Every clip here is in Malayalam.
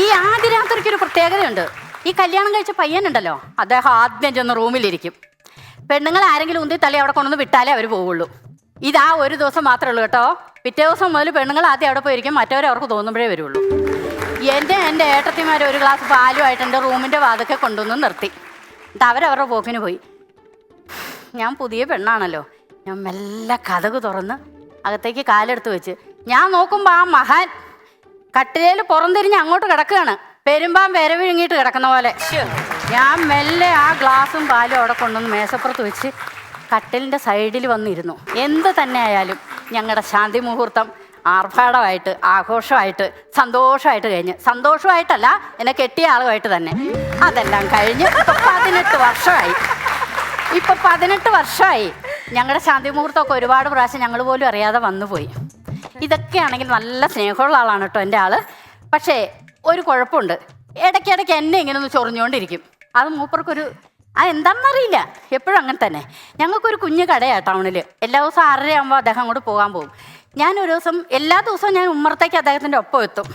ഈ ആദ്യ രാത്രിക്ക് ഒരു പ്രത്യേകതയുണ്ട്. ഈ കല്യാണം കഴിച്ച പയ്യനുണ്ടല്ലോ അദ്ദേഹം ആദ്യം ചെന്ന് റൂമിലിരിക്കും. പെണ്ണുങ്ങൾ ആരെങ്കിലും ഉന്തി തള്ളി അവിടെ കൊണ്ടുവന്ന് വിട്ടാലേ അവർ പോവുള്ളൂ. ഇതാ ഒരു ദിവസം മാത്രമേ ഉള്ളൂ കേട്ടോ. പിറ്റേ ദിവസം മുതൽ പെണ്ണുങ്ങൾ ആദ്യം അവിടെ പോയിരിക്കും മറ്റവരെ അവർക്ക് തോന്നുമ്പോഴേ വരുള്ളൂ. എന്റെ എന്റെ ഏട്ടത്തിമാർ ഒരു ഗ്ലാസ് പാലുമായിട്ട് എന്റെ റൂമിന്റെ വാതൊക്കെ കൊണ്ടുവന്ന് നിർത്തി. എന്നിട്ട് അവരവരുടെ പോക്കിന് പോയി. ഞാൻ പുതിയ പെണ്ണാണല്ലോ. ഞാൻ മെല്ലെ കഥക് തുറന്ന് അകത്തേക്ക് കാലെടുത്ത് വെച്ച്. ഞാൻ നോക്കുമ്പോൾ ആ മഹാൻ കട്ടിലേൽ പുറംതിരിഞ്ഞ് അങ്ങോട്ട് കിടക്കുകയാണ്. പെരുമ്പാൻ വര വിഴുങ്ങിയിട്ട് കിടക്കുന്ന പോലെ. ഞാൻ മെല്ലെ ആ ഗ്ലാസും പാലും അവിടെ കൊണ്ടുവന്ന് മേശപ്പുറത്ത് വെച്ച് കട്ടിലിന്റെ സൈഡിൽ വന്നിരുന്നു. എന്ത് തന്നെ ആയാലും ഞങ്ങളുടെ ശാന്തി മുഹൂർത്തം ആർഭാടമായിട്ട് ആഘോഷമായിട്ട് സന്തോഷമായിട്ട് കഴിഞ്ഞ്. സന്തോഷമായിട്ടല്ല എന്നെ കെട്ടിയ ആളുമായിട്ട് തന്നെ. അതെല്ലാം കഴിഞ്ഞ് പതിനെട്ട് വർഷമായി. ഇപ്പം പതിനെട്ട് വർഷമായി ഞങ്ങളുടെ ശാന്തി മുഹൂർത്തമൊക്കെ ഒരുപാട് പ്രാവശ്യം ഞങ്ങൾ പോലും അറിയാതെ വന്നുപോയി. ഇതൊക്കെയാണെങ്കിൽ നല്ല സ്നേഹമുള്ള ആളാണ് കേട്ടോ എന്റെ ആൾ. പക്ഷേ ഒരു കുഴപ്പമുണ്ട്. ഇടയ്ക്കിടയ്ക്ക് എന്നെ ഇങ്ങനെ ഒന്ന് ചൊറിഞ്ഞുകൊണ്ടിരിക്കും. അത് മൂപ്പർക്കൊരു ആ എന്താണെന്നറിയില്ല. എപ്പോഴും അങ്ങനെ തന്നെ. ഞങ്ങൾക്കൊരു കുഞ്ഞു കടയാണ് ടൗണിൽ എല്ലാ ദിവസവും ആറര ആകുമ്പോൾ അദ്ദേഹം അങ്ങോട്ട് പോകാൻ പോകും. ഞാൻ ഒരു ദിവസം എല്ലാ ദിവസവും ഞാൻ ഉമ്മറത്തേക്ക് അദ്ദേഹത്തിന്റെ ഒപ്പം എത്തും.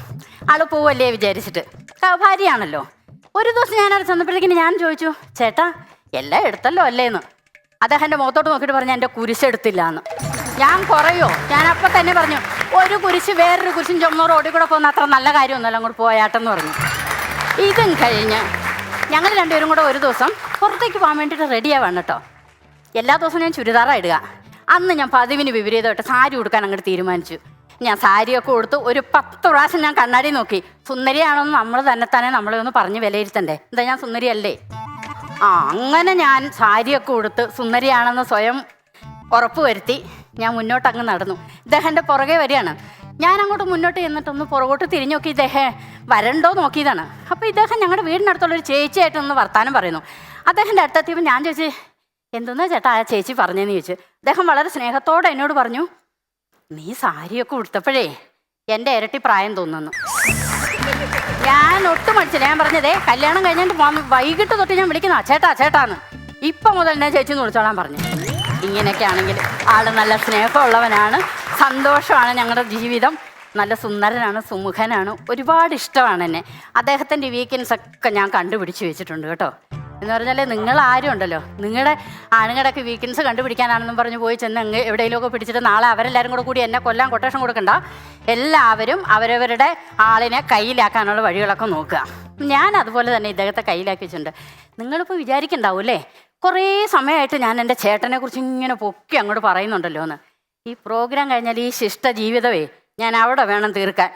ആൾ പോവല്ലേ വിചാരിച്ചിട്ട്. ഭാര്യയാണല്ലോ. ഒരു ദിവസം ഞാൻ അവിടെ ചെന്നപ്പോഴത്തേക്കിന് ഞാൻ ചോദിച്ചു ചേട്ടാ എല്ലാം എടുത്തല്ലോ അല്ലേന്ന്? അദ്ദേഹം എന്റെ മുഖത്തോട്ട് നോക്കിയിട്ട് പറഞ്ഞു എന്റെ കുരിശെടുത്തില്ല എന്ന് ഞാൻ കുറയോ? ഞാൻ അപ്പം തന്നെ പറഞ്ഞു ഒരു കുരിശ് വേറൊരു കുരിശും ചുമന്ന റോഡിൽ കൂടെ പോകുന്ന അത്ര നല്ല കാര്യമൊന്നുമല്ല അങ്ങോട്ട് പോയാട്ടെന്ന് പറഞ്ഞു. ഇതും കഴിഞ്ഞ് ഞങ്ങൾ രണ്ടുപേരും കൂടെ ഒരു ദിവസം പുറത്തേക്ക് പോകാൻ വേണ്ടിയിട്ട് റെഡിയാവാണ് കേട്ടോ. എല്ലാ ദിവസവും ഞാൻ ചുരിദാറാണ് ഇടുക. അന്ന് ഞാൻ പതിവിന് വിപരീതമായിട്ട് സാരി ഉടുക്കാൻ അങ്ങോട്ട് തീരുമാനിച്ചു. ഞാൻ സാരിയൊക്കെ കൊടുത്ത് ഒരു പത്ത് പ്രാവശ്യം ഞാൻ കണ്ണാടി നോക്കി. സുന്ദരിയാണെന്ന് നമ്മൾ തന്നെ തന്നെ നമ്മളെ ഒന്ന് പറഞ്ഞ് വിലയിരുത്തണ്ടേ. എന്താ ഞാൻ സുന്ദരിയല്ലേ? ആ അങ്ങനെ ഞാൻ സാരിയൊക്കെ കൊടുത്ത് സുന്ദരിയാണെന്ന് സ്വയം ഉറപ്പ് വരുത്തി ഞാൻ മുന്നോട്ട് അങ്ങ് നടന്നു. ഇദ്ദേഹന്റെ പുറകെ വരികയാണ്. ഞാൻ അങ്ങോട്ട് മുന്നോട്ട് ചെന്നിട്ടൊന്ന് പുറകോട്ട് തിരിഞ്ഞു നോക്കി ഇദ്ദേഹം വരണ്ടോ നോക്കിയതാണ്. അപ്പോൾ ഇദ്ദേഹം ഞങ്ങളുടെ വീടിനടുത്തുള്ള ഒരു ചേച്ചിയായിട്ടൊന്ന് വർത്താനം പറയുന്നു. അദ്ദേഹത്തിന്റെ അടുത്തെത്തിയപ്പോൾ ഞാൻ ചോദിച്ചു എന്തെന്നാ ചേട്ടാ ആ ചേച്ചി പറഞ്ഞതെന്ന് ചോദിച്ചു? അദ്ദേഹം വളരെ സ്നേഹത്തോടെ എന്നോട് പറഞ്ഞു നീ സാരിയൊക്കെ ഉടുത്തപ്പോഴേ എന്റെ ഇരട്ടി പ്രായം തോന്നുന്നു. ഞാൻ ഒട്ടും മടിച്ചില്ല. ഞാൻ പറഞ്ഞതേ കല്യാണം കഴിഞ്ഞിട്ട് വൈകിട്ട് തൊട്ട് ഞാൻ വിളിക്കുന്ന. ചേട്ടാ ചേട്ടാന്ന്. ഇപ്പൊ മുതൽ ഞാൻ ചേച്ചി എന്ന് വിളിച്ചോളാൻ പറഞ്ഞു. ഇങ്ങനെയൊക്കെ ആണെങ്കിൽ ആൾ നല്ല സ്നേഹമുള്ളവനാണ് സന്തോഷമാണ് ഞങ്ങളുടെ ജീവിതം. നല്ല സുന്ദരനാണ് സുമുഖനാണ് ഒരുപാട് ഇഷ്ടമാണ് എന്നെ. അദ്ദേഹത്തിന്റെ വീക്കെൻഡ്സ് ഒക്കെ ഞാൻ കണ്ടുപിടിച്ച് വെച്ചിട്ടുണ്ട് കേട്ടോ. എന്ന് പറഞ്ഞാൽ നിങ്ങൾ ആരും ഉണ്ടല്ലോ. നിങ്ങളുടെ ആണുങ്ങളുടെയൊക്കെ വീക്കെൻഡ്സ് കണ്ടുപിടിക്കാനാണെന്നും പറഞ്ഞ് പോയി ചെന്ന് അങ്ങ് എവിടെയെങ്കിലുമൊക്കെ പിടിച്ചിട്ട് നാളെ അവരെല്ലാവരും കൂടെ കൂടി എന്നെ കൊല്ലാൻ കൊട്ടേഷൻ കൊടുക്കണ്ട. എല്ലാവരും അവരവരുടെ ആളിനെ കയ്യിലാക്കാനുള്ള വഴികളൊക്കെ നോക്കുക. ഞാൻ അതുപോലെ തന്നെ ഇദ്ദേഹത്തെ കയ്യിലാക്കി വെച്ചിട്ടുണ്ട്. നിങ്ങളിപ്പോൾ വിചാരിക്കണ്ടാവും അല്ലേ കുറേ സമയമായിട്ട് ഞാൻ എന്റെ ചേട്ടനെ കുറിച്ച് ഇങ്ങനെ പൊക്കി അങ്ങോട്ട് പറയുന്നുണ്ടല്ലോ എന്ന്. ഈ പ്രോഗ്രാം കഴിഞ്ഞാൽ ഈ ശിഷ്ട ജീവിതമേ ഞാൻ അവിടെ വേണം തീർക്കാൻ.